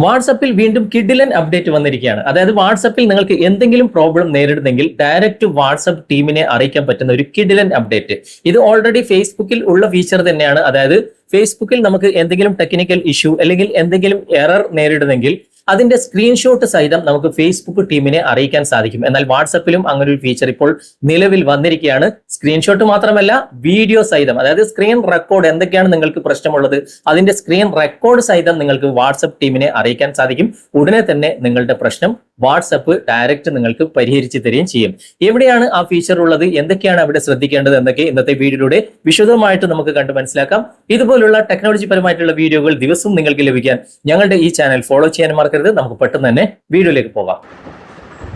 വാട്സപ്പിൽ വീണ്ടും കിഡിലൻ അപ്ഡേറ്റ് വന്നിരിക്കുകയാണ്. അതായത് വാട്സപ്പിൽ നിങ്ങൾക്ക് എന്തെങ്കിലും പ്രോബ്ലം നേരിടുന്നെങ്കിൽ ഡയറക്റ്റ് വാട്സപ്പ് ടീമിനെ അറിയിക്കാൻ പറ്റുന്ന ഒരു കിഡിലൻ അപ്ഡേറ്റ്. ഇത് ഓൾറെഡി ഫേസ്ബുക്കിൽ ഉള്ള ഫീച്ചർ തന്നെയാണ്. അതായത് ഫേസ്ബുക്കിൽ നമുക്ക് എന്തെങ്കിലും ടെക്നിക്കൽ ഇഷ്യൂ അല്ലെങ്കിൽ എന്തെങ്കിലും എറർ നേരിടുന്നെങ്കിൽ അതിന്റെ സ്ക്രീൻഷോട്ട് സഹിതം നമുക്ക് ഫേസ്ബുക്ക് ടീമിനെ അറിയിക്കാൻ സാധിക്കും. എന്നാൽ വാട്സപ്പിലും അങ്ങനെ ഒരു ഫീച്ചർ ഇപ്പോൾ നിലവിൽ വന്നിരിക്കുകയാണ്. സ്ക്രീൻഷോട്ട് മാത്രമല്ല വീഡിയോ സഹിതം അതായത് സ്ക്രീൻ റെക്കോർഡ് എന്തൊക്കെയാണ് നിങ്ങൾക്ക് പ്രശ്നമുള്ളത് അതിന്റെ സ്ക്രീൻ റെക്കോർഡ് സഹിതം നിങ്ങൾക്ക് വാട്സപ്പ് ടീമിനെ അറിയിക്കാൻ സാധിക്കും. ഉടനെ തന്നെ നിങ്ങളുടെ പ്രശ്നം വാട്സപ്പ് ഡയറക്റ്റ് നിങ്ങൾക്ക് പരിഹരിച്ചു തരികയും ചെയ്യും. എവിടെയാണ് ആ ഫീച്ചർ ഉള്ളത്? എന്തൊക്കെയാണ് അവിടെ ശ്രദ്ധിക്കേണ്ടത്? എന്നൊക്കെ ഇന്നത്തെ വീഡിയോയിലൂടെ വിശദമായിട്ട് നമുക്ക് കണ്ട് മനസ്സിലാക്കാം. ഇതുപോലുള്ള ടെക്നോളജി പരമായിട്ടുള്ള വീഡിയോകൾ ദിവസവും നിങ്ങൾക്ക് ലഭിക്കാൻ ഞങ്ങളുടെ ഈ ചാനൽ ഫോളോ ചെയ്യാൻ മറക്കരുത്. നമുക്ക് പെട്ടെന്ന് തന്നെ വീഡിയോയിലേക്ക് പോകാം.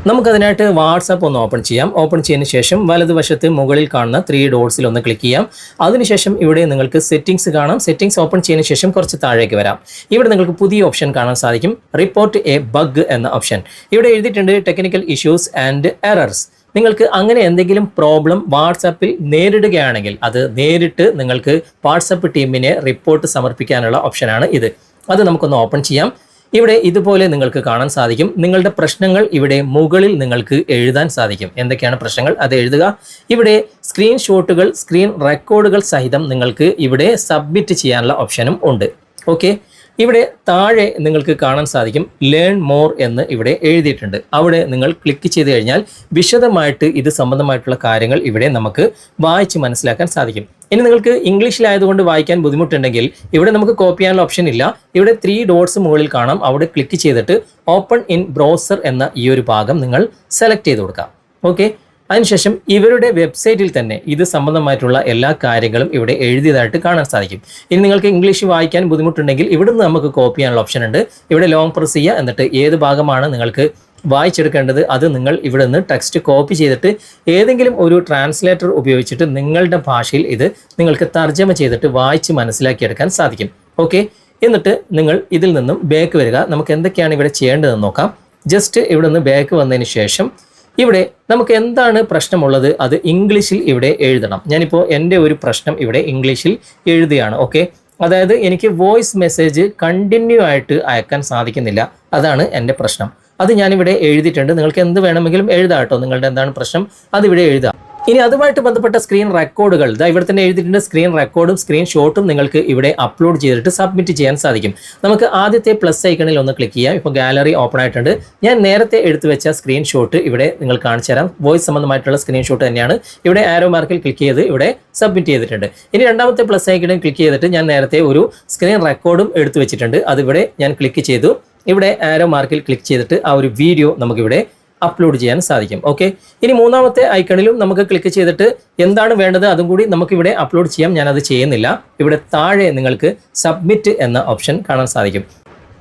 നമുക്കതിനായിട്ട് വാട്സാപ്പ് ഒന്ന് ഓപ്പൺ ചെയ്യാം. ഓപ്പൺ ചെയ്തതിന് ശേഷം വലതുവശത്ത് മുകളിൽ കാണുന്ന ത്രീ ഡോട്ട്സിൽ ഒന്ന് ക്ലിക്ക് ചെയ്യാം. അതിനുശേഷം ഇവിടെ നിങ്ങൾക്ക് സെറ്റിംഗ്സ് കാണാം. സെറ്റിംഗ്സ് ഓപ്പൺ ചെയ്തതിന് ശേഷം കുറച്ച് താഴേക്ക് വരാം. ഇവിടെ നിങ്ങൾക്ക് പുതിയ ഓപ്ഷൻ കാണാൻ സാധിക്കും. റിപ്പോർട്ട് എ ബഗ് എന്ന ഓപ്ഷൻ ഇവിടെ എഴുതിയിട്ടുണ്ട് ടെക്നിക്കൽ ഇഷ്യൂസ് ആൻഡ് എറർസ് നിങ്ങൾക്ക് അങ്ങനെ എന്തെങ്കിലും പ്രോബ്ലം വാട്സാപ്പിൽ നേരിടുകയാണെങ്കിൽ അത് നേരിട്ട് നിങ്ങൾക്ക് വാട്സപ്പ് ടീമിനെ റിപ്പോർട്ട് സമർപ്പിക്കാനുള്ള ഓപ്ഷനാണ് ഇത്. അത് നമുക്കൊന്ന് ഓപ്പൺ ചെയ്യാം. ഇവിടെ ഇതുപോലെ നിങ്ങൾക്ക് കാണാൻ സാധിക്കും. നിങ്ങളുടെ പ്രശ്നങ്ങൾ ഇവിടെ മുകളിൽ നിങ്ങൾക്ക് എഴുതാൻ സാധിക്കും. എന്തൊക്കെയാണ് പ്രശ്നങ്ങൾ? അത് എഴുതുക. ഇവിടെ സ്ക്രീൻഷോട്ടുകൾ സ്ക്രീൻ റെക്കോർഡുകൾ സഹിതം നിങ്ങൾക്ക് ഇവിടെ സബ്മിറ്റ് ചെയ്യാനുള്ള ഓപ്ഷനും ഉണ്ട്. ഓക്കെ ഇവിടെ താഴെ നിങ്ങൾക്ക് കാണാൻ സാധിക്കും ലേൺ മോർ എന്ന് ഇവിടെ എഴുതിയിട്ടുണ്ട്. അവിടെ നിങ്ങൾ ക്ലിക്ക് ചെയ്ത് കഴിഞ്ഞാൽ വിശദമായിട്ട് ഇത് സംബന്ധമായിട്ടുള്ള കാര്യങ്ങൾ ഇവിടെ നമുക്ക് വായിച്ച് മനസ്സിലാക്കാൻ സാധിക്കും. ഇനി നിങ്ങൾക്ക് ഇംഗ്ലീഷിലായതുകൊണ്ട് വായിക്കാൻ ബുദ്ധിമുട്ടുണ്ടെങ്കിൽ ഇവിടെ നമുക്ക് കോപ്പി ചെയ്യാനുള്ള ഓപ്ഷൻ ഇല്ല. ഇവിടെ ത്രീ ഡോട്ട്സ് മുകളിൽ കാണാം. അവിടെ ക്ലിക്ക് ചെയ്തിട്ട് ഓപ്പൺ ഇൻ ബ്രൗസർ എന്ന ഈ ഒരു ഭാഗം നിങ്ങൾ സെലക്ട് ചെയ്ത് കൊടുക്കാം. ഓക്കെ അതിനുശേഷം ഇവരുടെ വെബ്സൈറ്റിൽ തന്നെ ഇത് സംബന്ധമായിട്ടുള്ള എല്ലാ കാര്യങ്ങളും ഇവിടെ എഴുതിയതായിട്ട് കാണാൻ സാധിക്കും. ഇനി നിങ്ങൾക്ക് ഇംഗ്ലീഷ് വായിക്കാൻ ബുദ്ധിമുട്ടുണ്ടെങ്കിൽ ഇവിടുന്ന് നമുക്ക് കോപ്പി ചെയ്യാനുള്ള ഓപ്ഷൻ ഉണ്ട്. ഇവിടെ ലോങ് പ്രസ് ചെയ്യുക. എന്നിട്ട് ഏത് ഭാഗമാണ് നിങ്ങൾക്ക് വായിച്ചെടുക്കേണ്ടത് അത് നിങ്ങൾ ഇവിടെ നിന്ന് ടെക്സ്റ്റ് കോപ്പി ചെയ്തിട്ട് ഏതെങ്കിലും ഒരു ട്രാൻസ്ലേറ്റർ ഉപയോഗിച്ചിട്ട് നിങ്ങളുടെ ഭാഷയിൽ ഇത് നിങ്ങൾക്ക് തർജമ ചെയ്തിട്ട് വായിച്ച് മനസ്സിലാക്കിയെടുക്കാൻ സാധിക്കും. ഓക്കെ എന്നിട്ട് നിങ്ങൾ ഇതിൽ നിന്നും ബാക്ക് വരിക. നമുക്ക് എന്തൊക്കെയാണ് ഇവിടെ ചെയ്യേണ്ടതെന്ന് നോക്കാം. ജസ്റ്റ് ഇവിടെ നിന്ന് ബാക്ക് വന്നതിന് ശേഷം ഇവിടെ നമുക്ക് എന്താണ് പ്രശ്നമുള്ളത്? അത് ഇംഗ്ലീഷിൽ ഇവിടെ എഴുതണം. ഞാനിപ്പോൾ എന്റെ ഒരു പ്രശ്നം ഇവിടെ ഇംഗ്ലീഷിൽ എഴുതുകയാണ്. ഓക്കെ അതായത് എനിക്ക് വോയിസ് മെസ്സേജ് കണ്ടിന്യൂ ആയിട്ട് അയക്കാൻ സാധിക്കുന്നില്ല. അതാണ് എന്റെ പ്രശ്നം. അത് ഞാനിവിടെ എഴുതിയിട്ടുണ്ട്. നിങ്ങൾക്ക് എന്ത് വേണമെങ്കിലും എഴുതാം കേട്ടോ. നിങ്ങളുടെ എന്താണ് പ്രശ്നം? അതിവിടെ എഴുതാം. ഇനി അതുമായിട്ട് ബന്ധപ്പെട്ട സ്ക്രീൻ റെക്കോർഡുകൾ ഇതാ ഇവിടെ തന്നെ എഴുതിയിട്ടുണ്ട് സ്ക്രീൻ റെക്കോർഡും സ്ക്രീൻ ഷോട്ടും നിങ്ങൾക്ക് ഇവിടെ അപ്ലോഡ് ചെയ്തിട്ട് സബ്മിറ്റ് ചെയ്യാൻ സാധിക്കും. നമുക്ക് ആദ്യത്തെ പ്ലസ് ഐക്കണിൽ ഒന്ന് ക്ലിക്ക് ചെയ്യാം. ഇപ്പോൾ ഗാലറി ഓപ്പൺ ആയിട്ടുണ്ട്. ഞാൻ നേരത്തെ എടുത്തു വെച്ച സ്ക്രീൻ ഷോട്ട് ഇവിടെ നിങ്ങൾ കാണിച്ചു തരാം. വോയിസ് സംബന്ധമായിട്ടുള്ള സ്ക്രീൻ ഷോട്ട് തന്നെയാണ്. ഇവിടെ ആരോ മാർക്കിൽ ക്ലിക്ക് ചെയ്ത് ഇവിടെ സബ്മിറ്റ് ചെയ്തിട്ടുണ്ട്. ഇനി രണ്ടാമത്തെ പ്ലസ് ഐക്കണിൽ ക്ലിക്ക് ചെയ്തിട്ട് ഞാൻ നേരത്തെ ഒരു സ്ക്രീൻ റെക്കോർഡും എടുത്തു വെച്ചിട്ടുണ്ട്. അതിവിടെ ഞാൻ ക്ലിക്ക് ചെയ്തു. ഇവിടെ ആരോ മാർക്കിൽ ക്ലിക്ക് ചെയ്തിട്ട് ആ ഒരു വീഡിയോ നമുക്കിവിടെ അപ്ലോഡ് ചെയ്യാൻ സാധിക്കും. ഓക്കെ ഇനി മൂന്നാമത്തെ ഐക്കണിലും നമുക്ക് ക്ലിക്ക് ചെയ്തിട്ട് എന്താണ് വേണ്ടത്? അതും കൂടി നമുക്ക് ഇവിടെ അപ്ലോഡ് ചെയ്യാം. ഞാനത് ചെയ്യുന്നില്ല. ഇവിടെ താഴെ നിങ്ങൾക്ക് സബ്മിറ്റ് എന്ന ഓപ്ഷൻ കാണാൻ സാധിക്കും.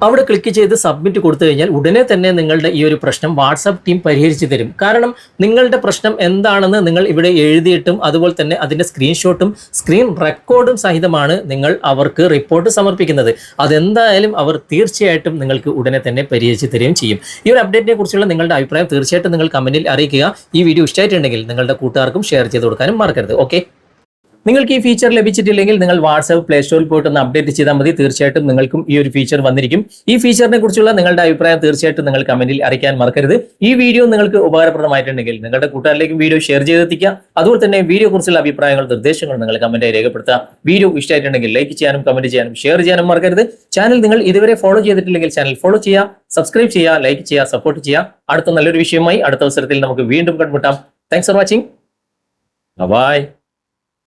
അവിടെ ക്ലിക്ക് ചെയ്ത് സബ്മിറ്റ് കൊടുത്തു കഴിഞ്ഞാൽ ഉടനെ തന്നെ നിങ്ങളുടെ ഈ ഒരു പ്രശ്നം വാട്സാപ്പ് ടീം പരിഹരിച്ചു തരും. കാരണം നിങ്ങളുടെ പ്രശ്നം എന്താണെന്ന് നിങ്ങൾ ഇവിടെ എഴുതിയിട്ടും അതുപോലെ തന്നെ അതിന്റെ സ്ക്രീൻഷോട്ടും സ്ക്രീൻ റെക്കോർഡും സഹിതമാണ് നിങ്ങൾ അവർക്ക് റിപ്പോർട്ട് സമർപ്പിക്കുന്നത്. അതെന്തായാലും അവർ തീർച്ചയായിട്ടും നിങ്ങൾക്ക് ഉടനെ തന്നെ പരിഹരിച്ചു തരികയും ചെയ്യും. ഈ ഒരു അപ്ഡേറ്റിനെ കുറിച്ചുള്ള നിങ്ങളുടെ അഭിപ്രായം തീർച്ചയായിട്ടും നിങ്ങൾ കമന്റിൽ അറിയിക്കുക. ഈ വീഡിയോ ഇഷ്ടമായിട്ടുണ്ടെങ്കിൽ നിങ്ങളുടെ കൂട്ടുകാർക്കും ഷെയർ ചെയ്ത് കൊടുക്കാനും മറക്കരുത്. ഓക്കെ നിങ്ങൾക്ക് ഈ ഫീച്ചർ ലഭിച്ചിട്ടില്ലെങ്കിൽ നിങ്ങൾ വാട്സ്ആപ്പ് പ്ലേ സ്റ്റോറിൽ പോയിട്ട് ഒന്ന് അപ്ഡേറ്റ് ചെയ്താൽ മതി. തീർച്ചയായിട്ടും നിങ്ങൾക്കും ഈ ഒരു ഫീച്ചർ വന്നിരിക്കും. ഈ ഫീച്ചറിനെ കുറിച്ചുള്ള നിങ്ങളുടെ അഭിപ്രായം തീർച്ചയായിട്ടും നിങ്ങൾ കമന്റിൽ അറിയിക്കാൻ മറക്കരുത്. ഈ വീഡിയോ നിങ്ങൾക്ക് ഉപകാരപ്രദമായിട്ടുണ്ടെങ്കിൽ നിങ്ങളുടെ കൂട്ടുകാരിലേക്കും വീഡിയോ ഷെയർ ചെയ്തെത്തിക്കുക. അതുപോലെ തന്നെ വീഡിയോ കുറിച്ചുള്ള അഭിപ്രായങ്ങൾ നിർദ്ദേശങ്ങൾ നിങ്ങൾ കമന്റായി രേഖപ്പെടുത്തുക. വീഡിയോ ഇഷ്ടമായിട്ടുണ്ടെങ്കിൽ ലൈക്ക് ചെയ്യാനും കമന്റ് ചെയ്യാനും ഷെയർ ചെയ്യാനും മറക്കരുത്. ചാനൽ നിങ്ങൾ ഇതുവരെ ഫോളോ ചെയ്തിട്ടില്ലെങ്കിൽ ചാനൽ ഫോളോ ചെയ്യുക സബ്സ്ക്രൈബ് ചെയ്യുക ലൈക്ക് ചെയ്യുക സപ്പോർട്ട് ചെയ്യുക. അടുത്ത നല്ലൊരു വിഷയമായി അടുത്ത അവസരത്തിൽ നമുക്ക് വീണ്ടും കണ്ടുമുട്ടാം. Thanks for watching bye